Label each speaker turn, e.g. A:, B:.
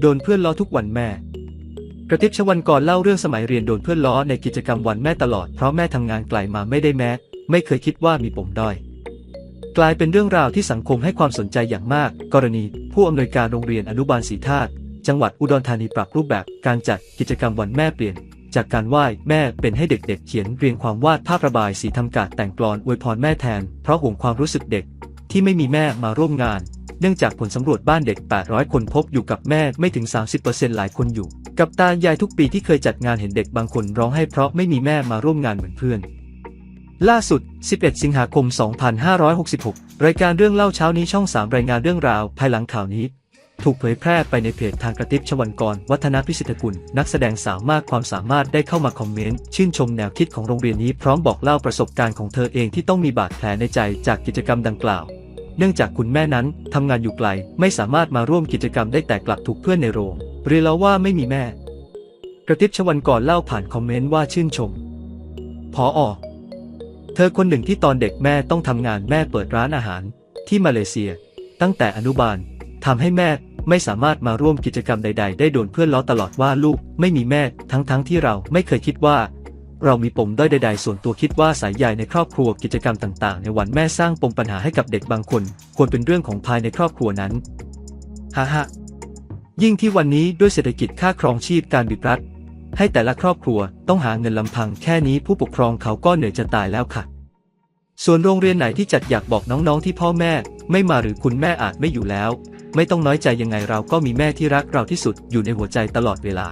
A: โดนเพื่อนล้อทุกวันแม่ กระติบชวันก่อนเล่าเรื่องสมัยเรียนโดนเพื่อนล้อในกิจกรรมวันแม่ตลอดเพราะแม่ทำงานไกลมาไม่ได้แม้ ไม่เคยคิดว่ามีปมด้อยกลายเป็นเรื่องราวที่สังคมให้ความสนใจอย่างมาก กรณี ผู้อำนวยการโรงเรียนอนุบาลศรีธาตุจังหวัดอุดรธานีปรับรูปแบบการจัดกิจกรรมวันแม่เปลี่ยน จากการไหว้แม่เป็นให้เด็กๆเขียนเรียงความวาดภาพระบายสีทำการแต่งกลอนอวยพรแม่แทน เพราะห่วงความรู้สึกเด็ก ที่ไม่มีแม่มาร่วมงาน เนื่องจากผลสำรวจบ้านเด็ก 800 คนพบอยู่กับแม่ไม่ถึง 30%หลายคนอยู่ กับตายายทุกปีที่เคยจัดงานเห็นเด็กบางคนร้องไห้เพราะไม่มีแม่มาร่วมงานเหมือนเพื่อน ล่าสุด 11 สิงหาคม 2566 รายการเรื่องเล่าเช้านี้ช่อง 3 รายงานเรื่องราว ภายหลังข่าวนี้ ถูกเผยแพร่ไปในเพจทางกระติบชวันกร วัฒนพิสิทธกุล นักแสดงสาวมากความสามารถได้เข้ามาคอมเมนต์ชื่นชมแนวคิดของโรงเรียนนี้พร้อมบอกเล่าประสบการณ์ของเธอเองที่ต้องมีบาดแผลในใจจากกิจกรรมดังกล่าว เนื่องจากคุณแม่นั้นทำงานอยู่ไกล ไม่สามารถมาร่วมกิจกรรมได้แต่กลับถูกเพื่อนในโรงเรียนแล้วว่าไม่มีแม่ กระติบชวันก่อนเล่าผ่านคอมเมนต์ว่าชื่นชม พออเธอคนหนึ่งที่ตอนเด็กแม่ต้องทำงานแม่เปิดร้านอาหาร ที่มาเลเซีย ตั้งแต่อนุบาลทำให้แม่ไม่สามารถมาร่วมกิจกรรมใด ๆ ได้โดนเพื่อนล้อตลอดว่าลูกไม่มีแม่ทั้งๆทที่เราไม่เคยคิดว่า เรามีปมด้อยใด ๆ ส่วนตัวคิดว่าสายใยในครอบครัวกิจกรรมต่างๆ ในวันแม่สร้างปมปัญหาให้กับเด็กบางคน ควรเป็นเรื่องของภายในครอบครัวนั้นฮ่าฮะยิ่งที่วันนี้ด้วยเศรษฐกิจค่าครองชีพการบิดรัฐให้แต่ละครอบครัวต้องหาเงินลำพังแค่นี้ผู้ปกครองเขาก็เหนื่อยจะตายแล้วค่ะ ส่วนโรงเรียนไหนที่จัดอยากบอกน้องๆที่พ่อแม่ ไม่มาหรือคุณแม่อาจไม่อยู่แล้ว ไม่ต้องน้อยใจยังไงเราก็มีแม่ที่รักเราที่สุดอยู่ในหัวใจตลอดเวลา